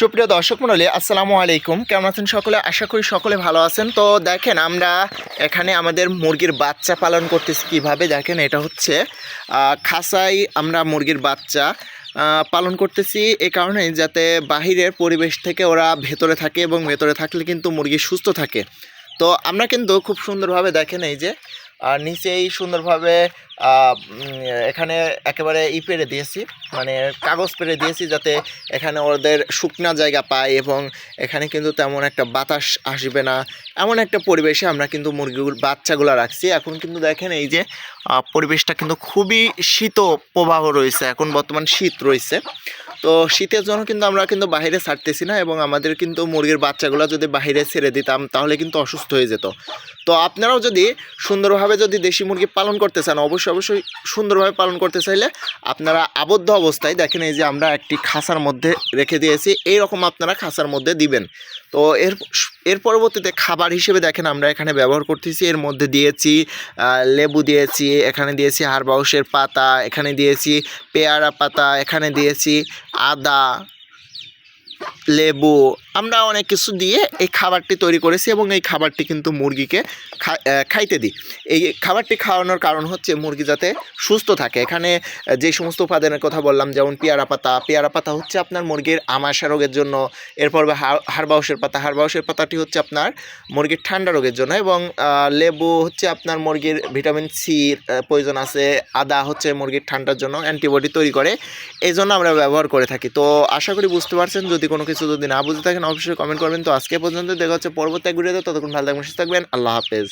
সুপ্রিয় দর্শক মণ্ডলী, আসসালামু আলাইকুম। কেমন আছেন সকলে? আশা করি সকলে ভালো আছেন। তো দেখেন, আমরা এখানে আমাদের মুরগির বাচ্চা পালন করতেছি কীভাবে? দেখেন, এটা হচ্ছে খাসাই আমরা মুরগির বাচ্চা পালন করতেছি। এ কারণে যাতে বাহিরের পরিবেশ থেকে ওরা ভেতরে থাকে এবং ভেতরে থাকলে কিন্তু মুরগি সুস্থ থাকে। তো আমরা কিন্তু খুব সুন্দরভাবে দেখেন এই যে আর নিচেই সুন্দরভাবে এখানে একেবারে ই পেরে দিয়েছি মানে কাগজ পেরে দিয়েছি যাতে এখানে ওদের শুকনা জায়গা পায় এবং এখানে কিন্তু তেমন একটা বাতাস আসবে না। এমন একটা পরিবেশে আমরা কিন্তু মুরগিগুলো, বাচ্চাগুলো রাখছি। এখন কিন্তু দেখেন এই যে পরিবেশটা কিন্তু খুবই শীত প্রবাহ রয়েছে। এখন বর্তমান শীত রয়েছে। তো শীতের জন্য কিন্তু আমরা কিন্তু বাইরে ছাড়তেছি না এবং আমাদের কিন্তু মুরগির বাচ্চাগুলো যদি বাইরে ছেড়ে দিতাম, তাহলে কিন্তু অসুস্থ হয়ে যেত। তো আপনারাও যদি সুন্দরভাবে যদি দেশি মুরগি পালন করতে চান, অবশ্যই অবশ্যই সুন্দরভাবে পালন করতে চাইলে আপনারা আবদ্ধ অবস্থায় দেখেন এই যে আমরা একটি খাসার মধ্যে রেখে দিয়েছি এই রকম আপনারা খাসার মধ্যে দিবেন। তো এর এর পরবর্তীতে খাবার হিসেবে দেখেন আমরা এখানে ব্যবহার করতেছি। এর মধ্যে দিয়েছি লেবু দিয়েছি, এখানে দিয়েছি হারবাউসের পাতা, এখানে দিয়েছি পেয়ারা পাতা, এখানে দিয়েছি আদা লেবু, আমরা অনেক কিছু দিয়ে এই খাবারটি তৈরি করেছি এবং এই খাবারটি কিন্তু মুরগিকে খাইতে দিই। এই খাবারটি খাওয়ানোর কারণ হচ্ছে মুরগি যাতে সুস্থ থাকে। এখানে যে সমস্ত উপাদানের কথা বললাম, যেমন পেয়ারা পাতা পেয়ারা পাতা হচ্ছে আপনার মুরগির আমাশা রোগের জন্য, এরপর হারবাউসের পাতা। হারবাউসের পাতাটি হচ্ছে আপনার মুরগির ঠান্ডা রোগের জন্য এবং লেবু হচ্ছে আপনার মুরগির ভিটামিন সির প্রয়োজন আছে। আদা হচ্ছে মুরগির ঠান্ডার জন্য অ্যান্টিবডি তৈরি করে। এই জন্য আমরা ব্যবহার করে থাকি। তো আশা করি বুঝতে পারছেন, যদি কোনো কিছু যদি না বুঝে থাকেন, অবশ্যই কমেন্ট করবেন। তো আজকে পর্যন্ত দেখা হচ্ছে পরবর্তী এক ততক্ষণ ভালো থাকবেন, সুস্থ থাকবেন, আল্লাহ হাফেজ।